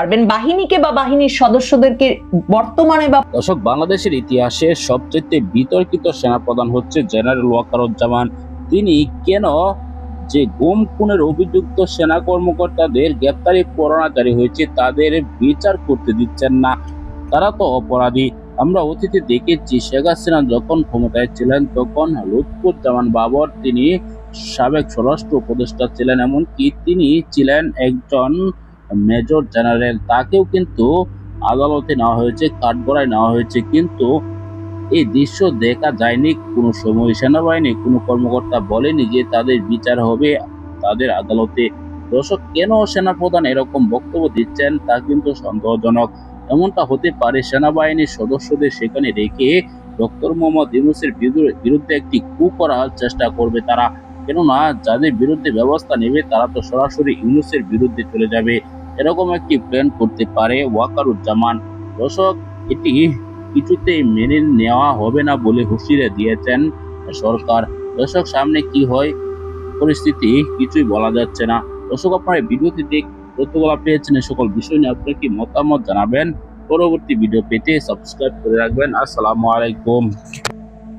পারবেন বাহিনীকে বা বাহিনীর সদস্যদেরকে বর্তমানে বা দর্শক, বাংলাদেশের ইতিহাসে সবচেয়ে বিতর্কিত সেনাপ্রধান হচ্ছে জেনারেল ওয়াকারুজ্জামান। তিনি কেন যে গুম খুনের অভিযুক্ত সেনা কর্মকর্তাদের গ্রেপ্তারি পরোয়ানা জারি হয়েছে, তাদের বিচার করতে দিচ্ছেন না। তারা তো অপরাধী। আমরা অতীতে দেখেছি, শেখ হাসিনা যখন ক্ষমতায় ছিলেন, তখন লুৎফুজ্জামান বাবর তিনি সাবেক স্বরাষ্ট্র উপদেষ্টা ছিলেন, এমনকি তিনি ছিলেন একজন মেজর জেনারেল, তাকেও কিন্তু আদালতে নেওয়া হয়েছে, কাঠগড়ায় নেওয়া হয়েছে, কিন্তু এই দৃশ্য দেখা যায়নি। কোনো সময় সেনাবাহিনী, কোনো কর্মকর্তা বলেনি যে তাদের বিচার হবে তাদের আদালতে। দর্শক, কেন সেনাপ্রধান এরকম বক্তব্য দিচ্ছেন তা কিন্তু সন্দেহজনক। এমনটা হতে পারে সেনাবাহিনীর সদস্যদের সেখানে রেখে ডক্টর মোহাম্মদ ইউনুসের বিরুদ্ধে একটি কু করার চেষ্টা করবে তারা। কেননা, যাদের বিরুদ্ধে ব্যবস্থা নেবে, তারা তো সরাসরি ইউনুসের বিরুদ্ধে চলে যাবে। এরকম একটি প্ল্যান করতে পারে ওয়াকারুজ্জামান। দর্শক, এটি কিছুতেই মেনে নেওয়া হবে না বলে হুঁশিয়ারি দিয়েছেন সরকার। দর্শক, সামনে কি হয়? পরিস্থিতি কিছুই বলা যাচ্ছে না। দর্শক, আপনারা এই ভিডিওটি দেখ তথ্যগুলো পেয়েছেন সকল বিষয় নিয়ে আপনার কি মতামত জানাবেন? পরবর্তী ভিডিও পেতে সাবস্ক্রাইব করে রাখবেন। আসসালামু আলাইকুম।